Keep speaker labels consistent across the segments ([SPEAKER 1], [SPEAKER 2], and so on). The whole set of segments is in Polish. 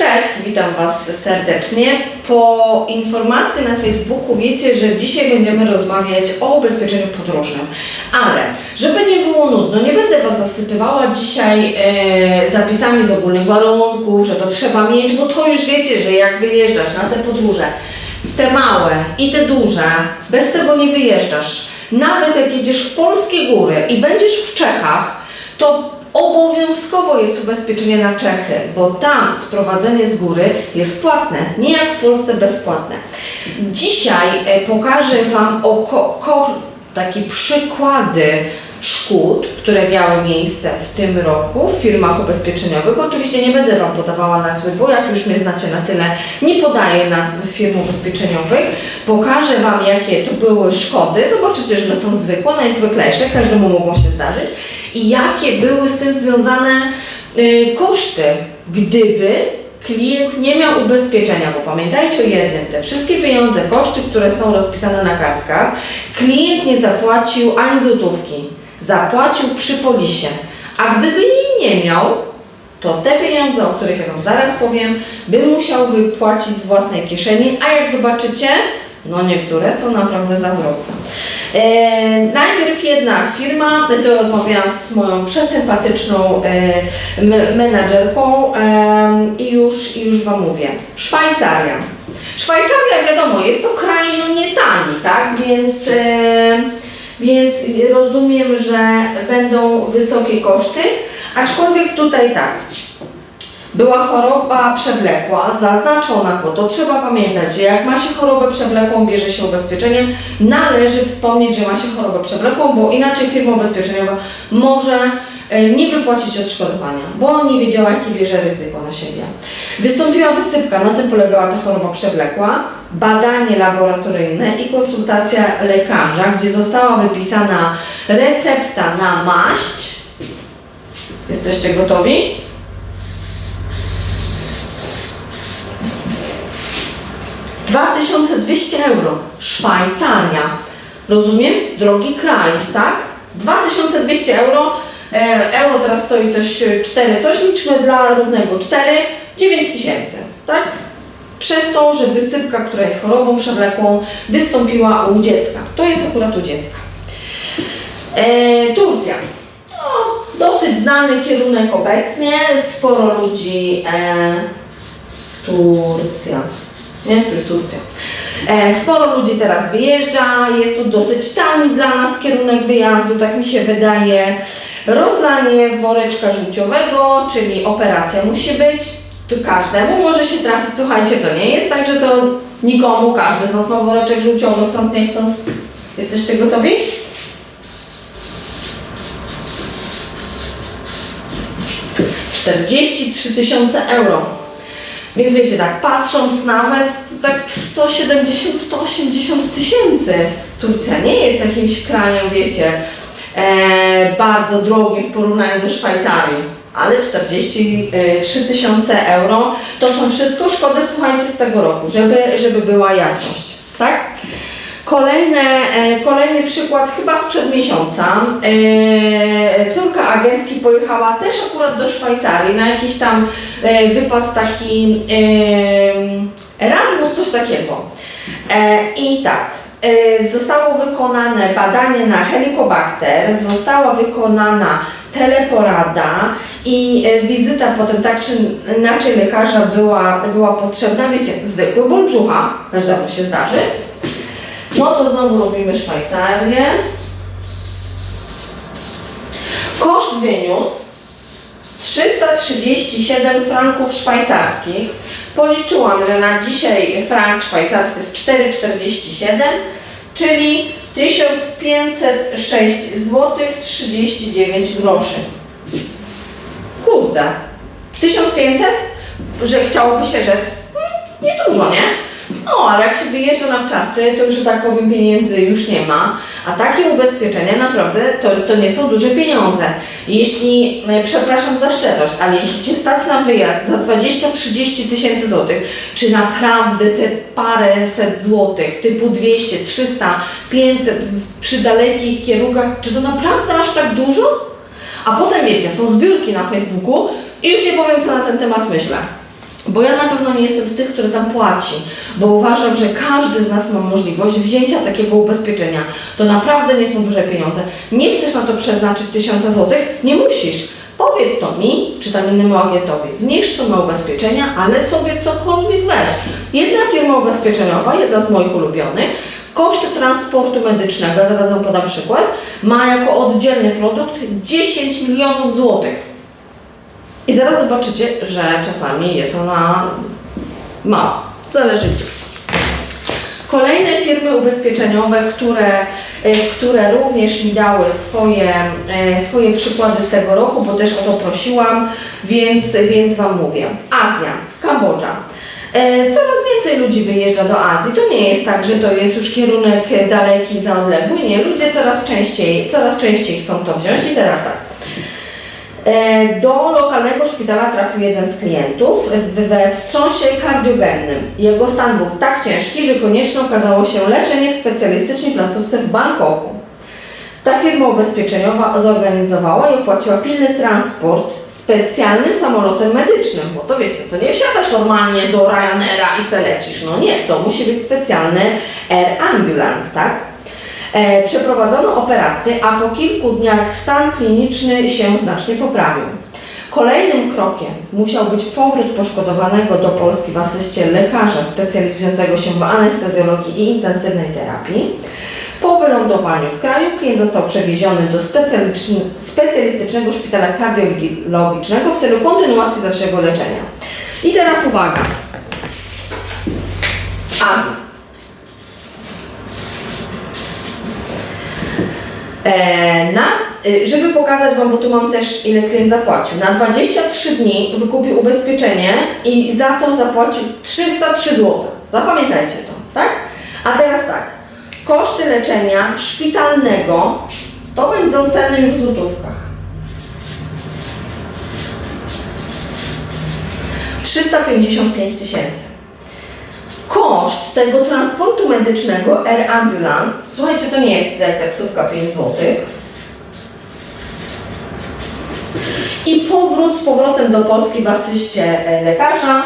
[SPEAKER 1] Cześć, witam Was serdecznie. Po informacji na Facebooku wiecie, że dzisiaj będziemy rozmawiać o ubezpieczeniu podróżnym. Ale, żeby nie było nudno, nie będę Was zasypywała dzisiaj e, zapisami z ogólnych warunków, że to trzeba mieć, bo to już wiecie, że jak wyjeżdżasz na te podróże, te małe i te duże, bez tego nie wyjeżdżasz. Nawet jak jedziesz w polskie góry i będziesz w Czechach, to obowiązkowo jest ubezpieczenie na Czechy, bo tam sprowadzenie z góry jest płatne, nie jak w Polsce bezpłatne. Dzisiaj e, pokażę Wam o ko, ko, takie przykłady szkód, które miały miejsce w tym roku w firmach ubezpieczeniowych. Oczywiście nie będę Wam podawała nazwy, bo jak już mnie znacie na tyle, nie podaję nazwy firm ubezpieczeniowych. Pokażę Wam, jakie to były szkody. Zobaczycie, że one są zwykłe, najzwyklejsze, każdemu mogą się zdarzyć. I jakie były z tym związane y, koszty, gdyby klient nie miał ubezpieczenia, bo pamiętajcie o jednym, te wszystkie pieniądze, koszty, które są rozpisane na kartkach, klient nie zapłacił ani złotówki, zapłacił przy polisie, a gdyby jej nie miał, to te pieniądze, o których ja Wam zaraz powiem, by musiał wypłacić z własnej kieszeni, a jak zobaczycie, no niektóre są naprawdę zawrotne. E, najpierw jedna firma, to rozmawiałam z moją przesympatyczną e, menadżerką e, i już, i już Wam mówię. Szwajcaria. Szwajcaria wiadomo, jest to kraj no nie tani, tak? Więc, e, więc rozumiem, że będą wysokie koszty, aczkolwiek tutaj tak. Była choroba przewlekła, zaznaczona, bo to trzeba pamiętać, że jak ma się chorobę przewlekłą, bierze się ubezpieczenie, należy wspomnieć, że ma się chorobę przewlekłą, bo inaczej firma ubezpieczeniowa może nie wypłacić odszkodowania, bo nie wiedziała, jakie bierze ryzyko na siebie. Wystąpiła wysypka, na tym polegała ta choroba przewlekła, badanie laboratoryjne i konsultacja lekarza, gdzie została wypisana recepta na maść. Jesteście gotowi? Dwa 2200 euro. Szwajcaria. Rozumiem? Drogi kraj, tak? 2200 euro. E, euro teraz stoi coś e, 4, coś liczmy dla równego 4, 9000, tak? Przez to, że wysypka, która jest chorobą przewlekłą, wystąpiła u dziecka. To jest akurat u dziecka. E, Turcja. No, dosyć znany kierunek obecnie. Sporo ludzi. E, Turcja. Nie? Tu jest Turcja. E, sporo ludzi teraz wyjeżdża, jest to dosyć tani dla nas kierunek wyjazdu, tak mi się wydaje. Rozlanie woreczka żółciowego, czyli operacja musi być. Tu każdemu może się trafić, słuchajcie, to nie jest tak, że to nikomu, każdy z nas ma woreczek żółciowy, chcąc nie chcąc. Jesteście gotowi? Czterdzieści trzy tysiące euro. Więc wiecie, tak patrząc nawet, to tak 170-180 tysięcy. Turcja nie jest jakimś krajem, wiecie, bardzo drogim w porównaniu do Szwajcarii. Ale 43 tysiące euro to są wszystko szkody, słuchajcie, z tego roku, żeby, żeby była jasność, tak? Kolejne, e, kolejny przykład chyba sprzed miesiąca. E, córka agentki pojechała też akurat do Szwajcarii na jakiś tam e, wypad taki e, Erasmus, coś takiego. E, I tak, e, zostało wykonane badanie na helikobakter, została wykonana teleporada i e, wizyta potem tak czy inaczej lekarza była, była potrzebna. Wiecie, zwykły ból brzucha, każdemu się zdarzy. No to znowu robimy Szwajcarię. Koszt wyniósł 337 franków szwajcarskich. Policzyłam, że na dzisiaj frank szwajcarski jest 4,47, czyli 1506 zł 39 groszy. Kurde. 1500? Że chciałoby się rzec, hmm, niedużo, nie? No, ale jak się wyjeżdża na wczasy, to już, że tak powiem, pieniędzy już nie ma, a takie ubezpieczenia naprawdę to, to nie są duże pieniądze. Jeśli, e, przepraszam za szczerość, ale jeśli Cię stać na wyjazd za 20-30 tysięcy złotych, czy naprawdę te paręset złotych, typu 200, 300, 500 przy dalekich kierunkach, czy to naprawdę aż tak dużo? A potem wiecie, są zbiórki na Facebooku i już nie powiem, co na ten temat myślę. Bo ja na pewno nie jestem z tych, który tam płaci, bo uważam, że każdy z nas ma możliwość wzięcia takiego ubezpieczenia. To naprawdę nie są duże pieniądze. Nie chcesz na to przeznaczyć tysiąca złotych? Nie musisz. Powiedz to mi, czy tam innemu agentowi. Zmniejsz sumę ubezpieczenia, ale sobie cokolwiek weź. Jedna firma ubezpieczeniowa, jedna z moich ulubionych, koszty transportu medycznego, zaraz Wam podam przykład, ma jako oddzielny produkt 10 milionów złotych. I zaraz zobaczycie, że czasami jest ona mała. Zależy gdzie. Kolejne firmy ubezpieczeniowe, które, y, które również mi dały swoje, y, swoje przykłady z tego roku, bo też o to prosiłam, więc, więc Wam mówię. Azja, Kambodża. Y, Coraz więcej ludzi wyjeżdża do Azji. To nie jest tak, że to jest już kierunek daleki, za odległy. Nie, ludzie coraz częściej, coraz częściej chcą to wziąć i teraz tak. E, Do lokalnego szpitala trafił jeden z klientów we wstrząsie kardiogennym. Jego stan był tak ciężki, że konieczne okazało się leczenie w specjalistycznej placówce w Bangkoku. Ta firma ubezpieczeniowa zorganizowała i opłaciła pilny transport specjalnym samolotem medycznym, bo to wiecie, to nie wsiadasz normalnie do Ryanaira i se lecisz. No nie, to musi być specjalny Air Ambulance, tak? E, przeprowadzono operację, a po kilku dniach stan kliniczny się znacznie poprawił. Kolejnym krokiem musiał być powrót poszkodowanego do Polski w asyście lekarza specjalizującego się w anestezjologii i intensywnej terapii. Po wylądowaniu w kraju klient został przewieziony do specjalistyczn- specjalistycznego szpitala kardiologicznego w celu kontynuacji dalszego leczenia. I teraz uwaga. Azja. Na, y, żeby pokazać Wam, bo tu mam też ile klient zapłacił. Na 23 dni wykupił ubezpieczenie i za to zapłacił 303 zł. Zapamiętajcie to, tak? A teraz tak. Koszty leczenia szpitalnego to będą ceny już w złotówkach. 355 tysięcy koszt tego transportu medycznego Air Ambulance, słuchajcie, to nie jest taksówka 5 zł. I powrót z powrotem do Polski w asyście e, lekarza.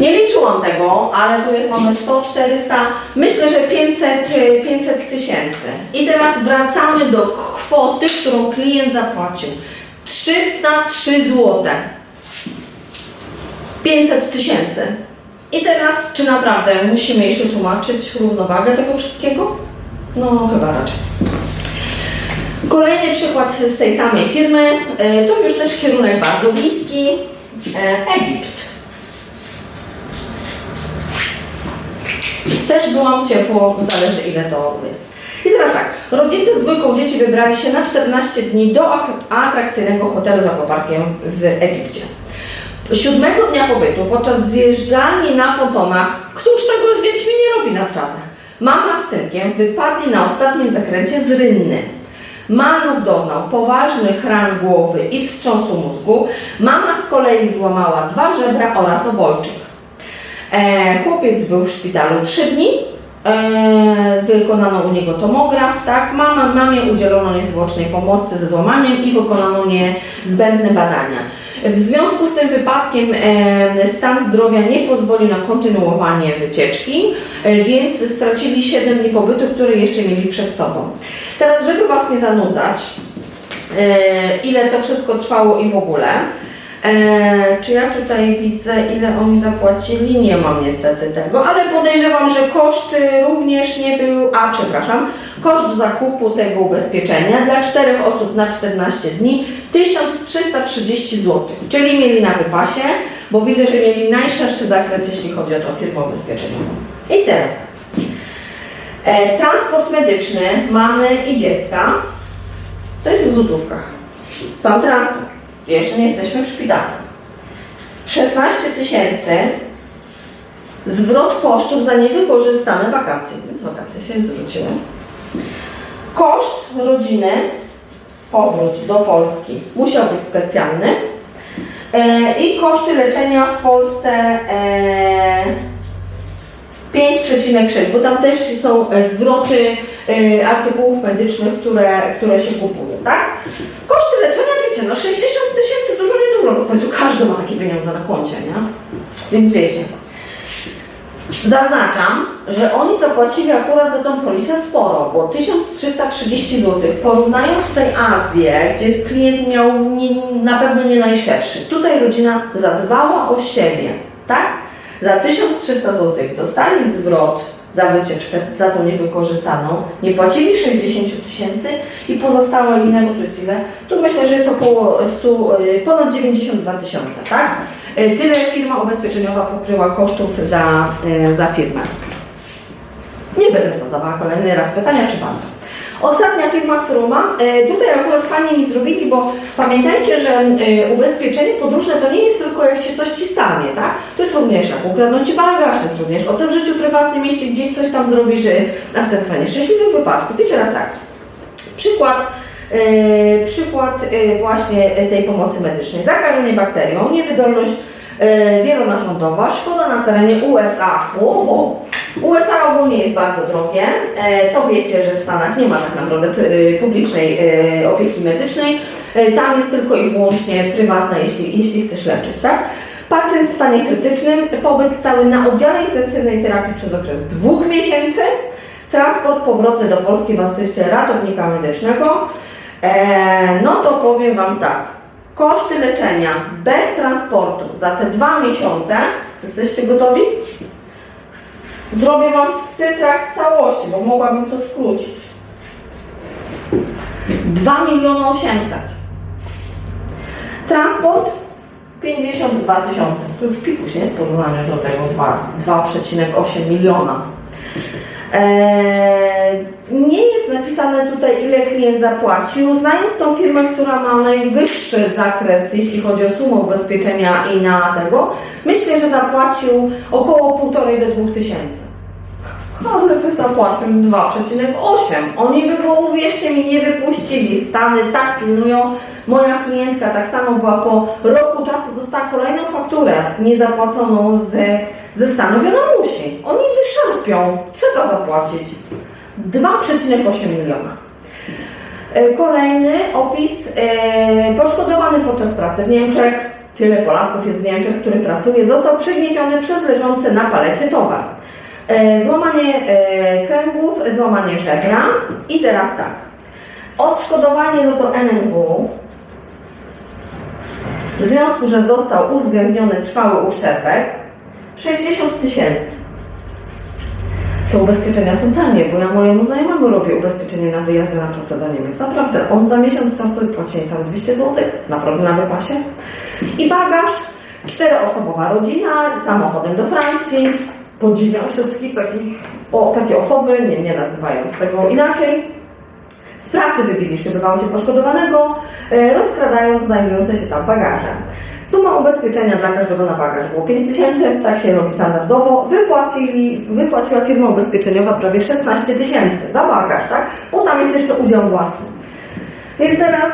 [SPEAKER 1] Nie liczyłam tego, ale tu jest mamy 100, 400, myślę, że 500 e, 500 tysięcy. I teraz wracamy do kwoty, którą klient zapłacił. 303 złote. 500 tysięcy. I teraz, czy naprawdę musimy jeszcze tłumaczyć równowagę tego wszystkiego? No, chyba raczej. Kolejny przykład z tej samej firmy, e, to już też kierunek bardzo bliski, e, Egipt. Też byłam ciepło, zależy ile to jest. I teraz tak, rodzice z dwójką dzieci wybrali się na 14 dni do ak- atrakcyjnego hotelu z aquaparkiem w Egipcie. Siódmego dnia pobytu, podczas zjeżdżalni na pontonach, któż tego z dziećmi nie robi na wczasach, mama z synkiem wypadli na ostatnim zakręcie z rynny. Maluch doznał poważnych ran głowy i wstrząsu mózgu. Mama z kolei złamała dwa żebra oraz obojczyk. E, chłopiec był w szpitalu 3 dni. E, wykonano u niego tomograf, tak? Mama, mamie udzielono niezwłocznej pomocy ze złamaniem i wykonano niezbędne badania. W związku z tym wypadkiem stan zdrowia nie pozwolił na kontynuowanie wycieczki, e, więc stracili 7 dni pobytu, które jeszcze mieli przed sobą. Teraz, żeby Was nie zanudzać, e, ile to wszystko trwało i w ogóle. E, czy ja tutaj widzę, ile oni zapłacili? Nie mam niestety tego, ale podejrzewam, że koszt y, również nie był. A, przepraszam, koszt zakupu tego ubezpieczenia dla czterech osób na 14 dni 1330 zł. Czyli mieli na wypasie, bo widzę, że mieli najszerszy zakres, jeśli chodzi o tą firmę ubezpieczeniową. I teraz. E, transport medyczny mamy i dziecka. To jest w złotówkach. Sam transport. Jeszcze nie jesteśmy w szpitalu. 16 tysięcy zwrot kosztów za niewykorzystane wakacje. Więc wakacje się zwróciły. Koszt rodziny, powrót do Polski musiał być specjalny. E, I koszty leczenia w Polsce e, 5,6, bo tam też są e, zwroty e, artykułów medycznych, które, które się kupuje, tak? Koszty leczenia, wiecie, no 60 w końcu każdy ma takie pieniądze na koncie, nie? Więc wiecie. Zaznaczam, że oni zapłacili akurat za tą polisę sporo, bo 1330 zł. Porównając tutaj Azję, gdzie klient miał nie, na pewno nie najszerszy. Tutaj rodzina zadbała o siebie, tak? Za 1300 zł dostali zwrot za wycieczkę, za tą niewykorzystaną, nie płacili 60 tysięcy i pozostałe innego to jest ile? Tu myślę, że jest około 100, y, ponad 92 tysiące, tak? Y, Tyle firma ubezpieczeniowa pokryła kosztów za, y, za firmę. Nie będę zadawała kolejny raz pytania, czy warto. Ostatnia firma, którą mam, e, tutaj akurat fajnie mi zrobili, bo pamiętajcie, że e, ubezpieczenie podróżne to nie jest tylko jak się coś ci stanie, tak? To jest również jak ukradną ci bagaż, to jest również OC w życiu prywatnym, jeśli gdzieś coś tam zrobisz, następstwa nieszczęśliwych wypadków. I teraz tak, przykład, e, przykład właśnie tej pomocy medycznej. Zakażenie bakterią, niewydolność wielonarządowa, szkoda na terenie USA. Oho. USA ogólnie jest bardzo drogie. E, to wiecie, że w Stanach nie ma tak naprawdę e, publicznej e, opieki medycznej. E, tam jest tylko i wyłącznie prywatna, jeśli, jeśli chcesz leczyć, tak? Pacjent w stanie krytycznym, pobyt stały na oddziale intensywnej terapii przez okres dwóch miesięcy, transport powrotny do Polski w asyście ratownika medycznego. E, no to powiem Wam tak. Koszty leczenia bez transportu za te dwa miesiące, jesteście gotowi? Zrobię Wam w cyfrach całości, bo mogłabym to skrócić. 2 miliony 800. Transport 52 tysiące. To już pikuś, nie? W porównaniu do tego dwa- 2,8 miliona. Eee, nie jest napisane tutaj, ile klient zapłacił. Znając tą firmę, która ma najwyższy zakres, jeśli chodzi o sumę ubezpieczenia i na tego, myślę, że zapłacił około 1,5 do 2 tysięcy. Ale zapłacił 2,8. Oni by go, uwierzcie mi, nie wypuścili. Stany tak pilnują. Moja klientka tak samo była po roku czasu, dostała kolejną fakturę niezapłaconą z, ona musi. Oni wyszarpią. Trzeba zapłacić. 2,8 miliona. E, Kolejny opis. E, poszkodowany podczas pracy w Niemczech. Tyle Polaków jest w Niemczech, który pracuje. Został przygnieciony przez leżący na palecie towar. E, Złamanie kręgów, złamanie żebra i teraz tak. Odszkodowanie no to NNW w związku, że został uwzględniony trwały uszczerbek 60 tysięcy. Te ubezpieczenia są tanie, bo ja mojemu znajomemu robię ubezpieczenie na wyjazdy na pracę do Niemiec. Naprawdę, on za miesiąc czasu płaci niecałe 200 zł, naprawdę na wypasie. I bagaż, czteroosobowa rodzina, samochodem do Francji. Podziwiam wszystkich takich, o, takie osoby, nie, nie nazywając tego inaczej. Sprawcy wybili aucie poszkodowanego, e, rozkradając znajdujące się tam bagaże. Suma ubezpieczenia dla każdego na bagaż było 5 tysięcy, tak się robi standardowo. Wypłacili, wypłaciła firma ubezpieczeniowa prawie 16 tysięcy za bagaż, tak? Bo tam jest jeszcze udział własny. Więc teraz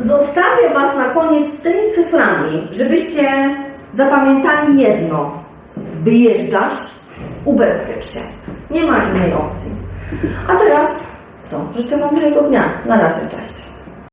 [SPEAKER 1] zostawię Was na koniec z tymi cyframi, żebyście zapamiętali jedno. Wyjeżdżasz, ubezpiecz się. Nie ma innej opcji. A teraz co? Życzę Wam miłego dnia. Na razie, cześć.